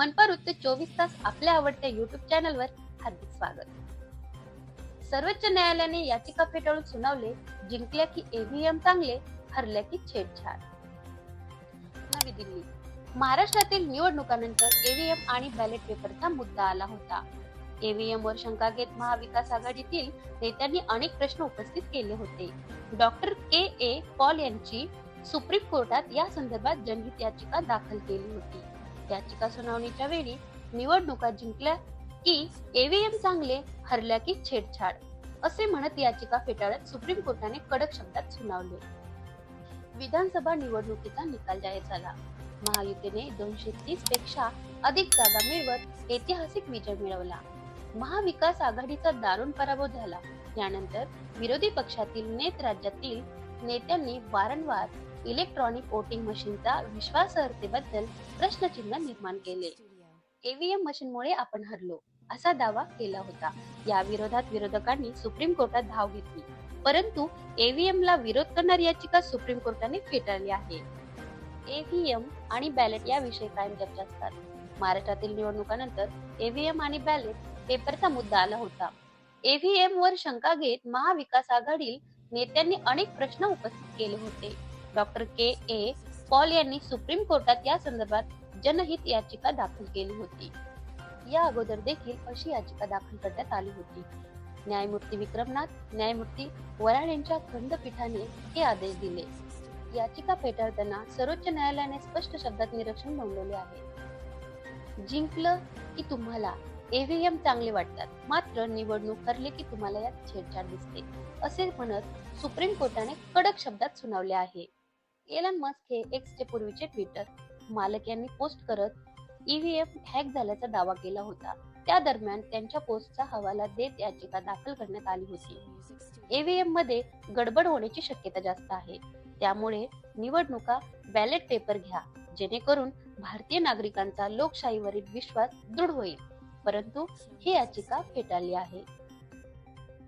चोवीस तास आपल्या आवडत्या युट्यूब चॅनलवर हार्दिक स्वागत. सर्वोच्च न्यायालयाने याचिका फेटाळून सुनावले जिंकल्या की एव्हीएम चांगले हरल्या की छेडछाड. नवी दिल्ली. महाराष्ट्रातील निवडणुकानंतर एव्हीएम आणि बॅलेट पेपरचा मुद्दा आला होता. एव्हीएम वर शंका घेत महाविकास आघाडीतील नेत्यांनी अनेक प्रश्न उपस्थित केले होते. डॉक्टर के ए पॉल यांची सुप्रीम कोर्टात या संदर्भात जनहित याचिका दाखल केली होती. याचिका सुनावणीच्या वेळी निवडणुका जिंकल्या की ईव्हीएम चांगले हरल्या की छेडछाड असे म्हणत याचिका फेटाळत सुप्रीम कोर्टाने कडक शब्दात सुनावले. विधानसभा निवडणुकीचा निकाल जाहीर झाला. महायुतीने दोनशे तीसपेक्षा अधिक जागा मिळवत ऐतिहासिक विजय मिळवला. महाविकास आघाडीचा दारुण पराभव झाला. यानंतर विरोधी पक्षातील नेत राज्यातील नेत्यांनी वारंवार इलेक्ट्रॉनिक वोटिंग मशीनचा विश्वासार्हतेबद्दल प्रश्नचिन्ह निर्माण केले. ईव्हीएम मशीनमुळे आपण हरलो असा दावा केला होता. या विरोधात विरोधकांनी सुप्रीम कोर्टात धाव घेतली. परंतु ईव्हीएम ला विरोध करणारी याचिका सुप्रीम कोर्टाने फेटाळली आहे. ईव्हीएम आणि बॅलेट याविषयी कायम चर्चा असतात. महाराष्ट्रातील निवडणुकानंतर ईव्हीएम आणि बॅलेट पेपरचा मुद्दा आला होता. ईव्हीएम वर शंका घेत महाविकास आघाडी नेत्यांनी अनेक प्रश्न उपस्थित केले होते. Doctor K. ए. पॉल यांनी सुप्रीम कोर्टात या संदर्भात जनहित याचिका दाखल केली होती. या अगोदर देखील अशी याचिका दाखल करण्यात आली होती. न्यायमूर्ती विक्रमनाथ न्यायमूर्ती वराड यांच्या खंडपीठाने हे आदेश दिले. याचिका फेटाळताना सर्वोच्च न्यायालयाने स्पष्ट शब्दात निरीक्षण नोंदवले आहे. जिंकलं की तुम्हाला ईव्हीएम चांगले वाटतात. मात्र निवडणूक हरली की तुम्हाला यात छेडछाड दिसते. असे म्हणत सुप्रीम कोर्टाने कडक शब्दात सुनावले आहे. एलन मस्क हे एक्सचे पूर्वीचे ट्विटर मालक यांनी पोस्ट करत ईव्हीएम हॅक झाल्याचा दावा केला होता. त्या दरम्यान त्यांच्या पोस्टचा हवाला देत याचिका दाखल करण्यात आली होती. ईव्हीएममध्ये गडबड होण्याची शक्यता जास्त आहे. त्यामुळे निवडणुका बॅलेट पेपर घ्या. जेणेकरून भारतीय नागरिकांचा लोकशाहीवरील विश्वास दृढ होईल. परंतु ही याचिका फेटाळली आहे.